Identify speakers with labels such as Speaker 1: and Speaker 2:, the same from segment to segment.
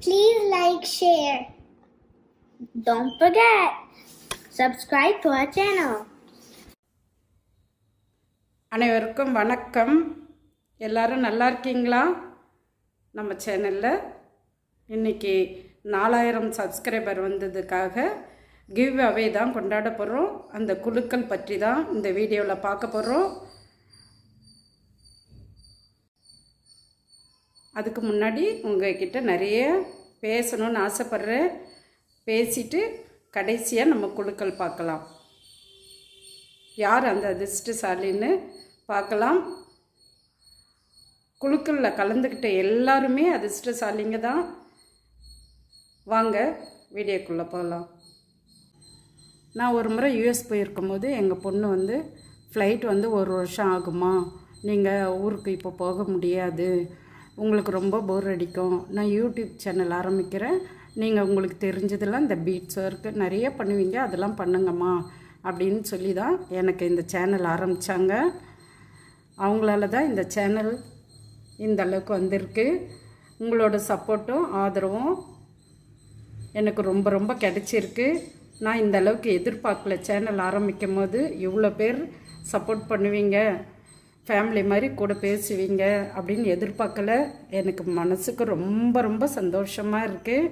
Speaker 1: Please like, share. Don't forget, subscribe to our channel.
Speaker 2: அனைவருக்கும் வணக்கம் எல்லாரும் நல்லா இருக்கீங்களா நம்ம சேனலில் இன்றைக்கி நாலாயிரம் சப்ஸ்கிரைபர் வந்ததுக்காக கிவ் அவே தான் கொண்டாட போகிறோம் அந்த குழுக்கள் பற்றி தான் இந்த வீடியோவில் பார்க்க போகிறோம் அதுக்கு முன்னாடி உங்ககிட்ட நிறைய பேசணும்னு ஆசைப்பட்றேன். பேசிட்டு கடைசியாக நம்ம குழுக்கள் பார்க்கலாம். யார் அந்த அதிர்ஷ்டசாலின்னு பார்க்கலாம். குழுக்களில் கலந்துக்கிட்ட எல்லாருமே அதிர்ஷ்டசாலிங்க தான். வாங்க வீடியோக்குள்ளே போகலாம் நான் ஒரு முறை யூஎஸ் போயிருக்கும்போது எங்கள் பொண்ணு வந்து ஃப்ளைட் வந்து ஒரு வருஷம் ஆகுமா? நீங்கள் ஊருக்கு இப்போ போக முடியாது. உங்களுக்கு ரொம்ப போர் அடிக்கும். நான் யூடியூப் சேனல் ஆரம்பிக்கிறேன். நீங்கள் உங்களுக்கு தெரிஞ்சதெல்லாம் இந்த பீட்ஸ் ஒர்க்கு நிறைய பண்ணுவீங்க. அதெல்லாம் பண்ணுங்கம்மா. அப்படின்னு சொல்லி தான் எனக்கு இந்த சேனல் ஆரம்பித்தாங்க அவங்களால தான் இந்த சேனல் இந்த அளவுக்கு வந்திருக்கு. உங்களோட சப்போர்ட்டும் ஆதரவும் எனக்கு ரொம்ப ரொம்ப கிடைச்சிருக்கு. நான் இந்த அளவுக்கு எதிர்பார்க்கல சேனல் ஆரம்பிக்கும் போது இவ்வளோ பேர் சப்போர்ட் பண்ணுவீங்க. ஃபேமிலி மாதிரி கூட பேசுவீங்க அப்படின்னு எதிர்பார்க்கல. எனக்கு மனசுக்கு ரொம்ப ரொம்ப சந்தோஷமாக இருக்குது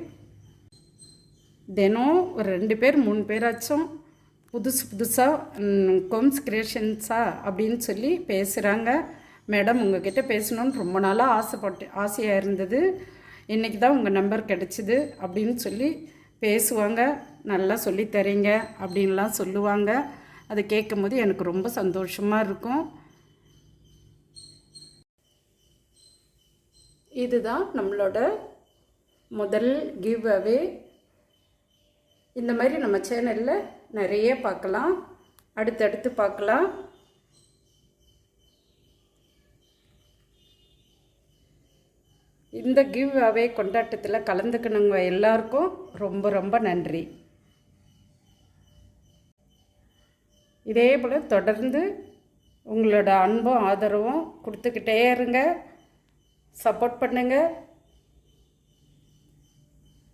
Speaker 2: தினம் ஒரு ரெண்டு பேர் மூணு பேராச்சும் புதுசு புதுசாக கோம்ஸ் கிரியேஷன்ஸா அப்படின்னு சொல்லி பேசுகிறாங்க மேடம் உங்ககிட்ட பேசணுன்னு ரொம்ப நாளாக ஆசைப்பட்டு ஆசையாக இருந்தது. இன்றைக்கி தான் உங்கள் நம்பர் கிடச்சிது அப்படின்னு சொல்லி பேசுவாங்க. நல்லா சொல்லித் தரீங்க அப்படின்லாம் சொல்லுவாங்க. அதை கேட்கும்போது எனக்கு ரொம்ப சந்தோஷமாக இருக்கும். இதுதான் நம்மளோட முதல் கிவ் அவே இந்த மாதிரி நம்ம சேனலில் நிறைய பார்க்கலாம். அடுத்தடுத்து பார்க்கலாம். இந்த கிவ் அவே கொண்டாட்டத்தில் கலந்துக்கணுங்க எல்லாருக்கும் ரொம்ப ரொம்ப நன்றி. இதே போல் தொடர்ந்து உங்களோட அன்பும் ஆதரவும் கொடுத்துக்கிட்டே இருங்க. சப்போர்ட் பண்ணுங்கள்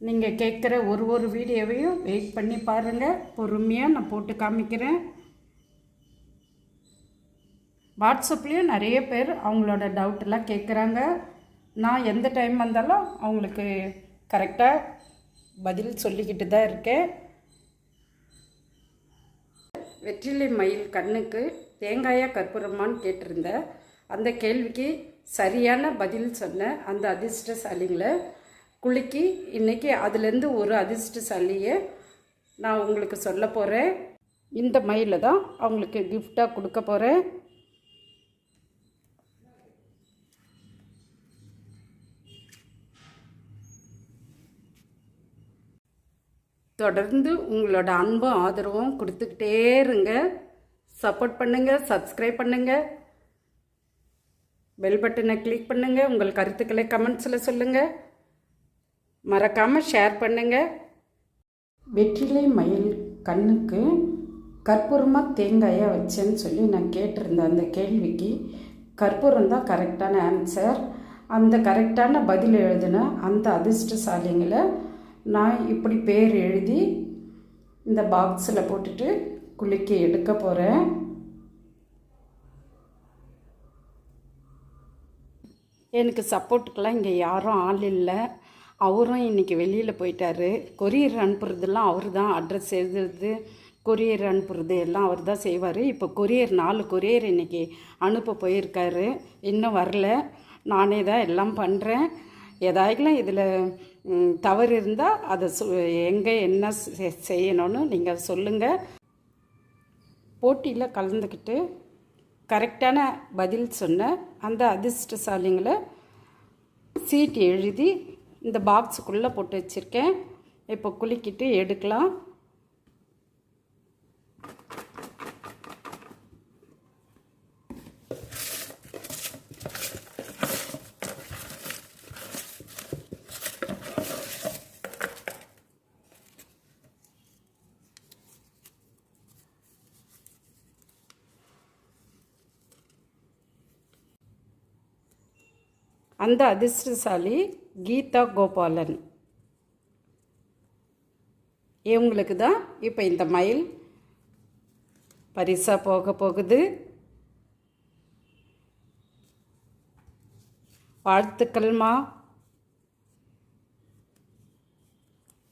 Speaker 2: நீங்கள் கேட்குற ஒரு ஒரு வீடியோவையும் வெயிட் பண்ணி பாருங்கள் பொறுமையாக நான் போட்டு காமிக்கிறேன். வாட்ஸ்அப்லேயும் நிறைய பேர் அவங்களோட டவுட்டெல்லாம் கேட்குறாங்க நான் எந்த டைம் வந்தாலும் அவங்களுக்கு கரெக்டாக பதில் சொல்லிக்கிட்டு தான் இருக்கேன். வெற்றிலை மயில் கண்ணுக்கு தேங்காயா கற்பூரமான்னு கேட்டிருந்தேன். அந்த கேள்விக்கு சரியான பதில் சொன்ன அந்த அதிர்ஷ்டசாலிங்களை குலுக்கி இன்றைக்கி அதுலேருந்து ஒரு அதிர்ஷ்டசாலியை நான் உங்களுக்கு சொல்ல போகிறேன் இந்த மயிலை தான் அவங்களுக்கு கிஃப்டாக கொடுக்க போகிறேன் தொடர்ந்து உங்களோட அன்பும் ஆதரவும் கொடுத்துக்கிட்டே இருங்க. சப்போர்ட் பண்ணுங்கள் சப்ஸ்கிரைப் பண்ணுங்கள் பெல் பட்டனை கிளிக் பண்ணுங்கள் உங்கள் கருத்துக்களை கமெண்ட்ஸில் சொல்லுங்கள் மறக்காமல் ஷேர் பண்ணுங்கள் வெற்றிலை மயில் கண்ணுக்கு கற்பூரமாக தேங்காயை வச்சேன்னு சொல்லி நான் கேட்டிருந்தேன் அந்த கேள்விக்கு கற்பூரம் தான் கரெக்டான ஆன்சர் அந்த கரெக்டான பதில் எழுதின அந்த அதிர்ஷ்டசாலிங்களை நான் இப்படி பேர் எழுதி இந்த பாக்ஸில் போட்டுட்டு குளிக்க எடுக்க போகிறேன் எனக்கு சப்போர்ட்டுக்கெல்லாம் இங்கே யாரும் ஆள் இல்லை. அவரும் இன்றைக்கி வெளியில் போயிட்டாரு. கொரியர் அனுப்புறதெல்லாம் அவர் தான் அட்ரஸ் எழுதுறது கொரியர் அனுப்புறது எல்லாம் அவர் தான் செய்வார். இப்போ கொரியர் நாலு கொரியர் இன்றைக்கி அனுப்ப போயிருக்காரு. இன்னும் வரல. நானே தான் எல்லாம் பண்ணுறேன் ஏதாயிலும் இதில் தவறு இருந்தால் அதை சொ எங்கே என்ன செ- செய்யணும்னு நீங்கள் சொல்லுங்கள் போட்டியில் கலந்துக்கிட்டு கரெக்டான பதில் சொன்ன அந்த அதிர்ஷ்டசாலிங்களை சீட் எழுதி இந்த பாக்ஸுக்குள்ளே போட்டு வச்சுருக்கேன். இப்போ குலுக்கிட்டு எடுக்கலாம். அந்த அதிர்ஷ்டசாலி கீதா கோபாலன். இவங்களுக்கு தான் இப்போ இந்த மயில் பரிசாக போக போகுது. வாழ்த்துக்கள்மா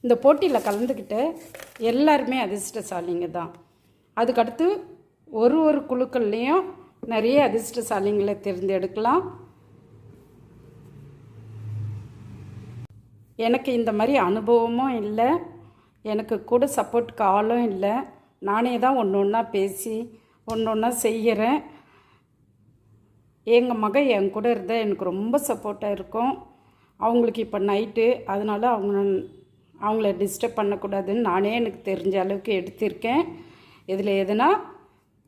Speaker 2: இந்த போட்டியில் கலந்துக்கிட்ட எல்லாருமே அதிர்ஷ்டசாலிங்க தான். அதுக்கடுத்து ஒரு ஒரு குழுக்கள்லேயும் நிறைய அதிர்ஷ்டசாலிங்களை தேர்ந்தெடுக்கலாம். எனக்கு இந்த மாதிரி அனுபவமும் இல்லை. எனக்கு கூட சப்போர்ட்டுக்கு ஆளும் இல்லை. நானே தான் ஒன்று ஒன்றா பேசி ஒன்று ஒன்றா செய்கிறேன். எங்கள் மகன் என் கூட இருந்தால் எனக்கு ரொம்ப சப்போர்ட்டாக இருக்கும். அவங்களுக்கு இப்போ நைட்டு அதனால அவங்க அவங்கள டிஸ்டர்ப் பண்ணக்கூடாதுன்னு நானே எனக்கு தெரிஞ்ச அளவுக்கு எடுத்திருக்கேன். இதில் எதுனா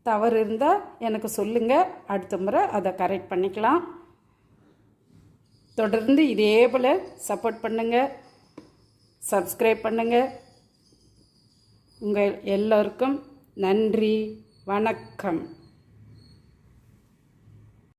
Speaker 2: தவறு இருந்தால் எனக்கு சொல்லுங்கள் அடுத்த முறை அதை கரெக்ட் பண்ணிக்கலாம். தொடர்ந்து இதே போல் சப்போர்ட் பண்ணுங்கள் சப்ஸ்கிரைப் பண்ணுங்கள் உங்கள் எல்லோருக்கும் நன்றி வணக்கம்.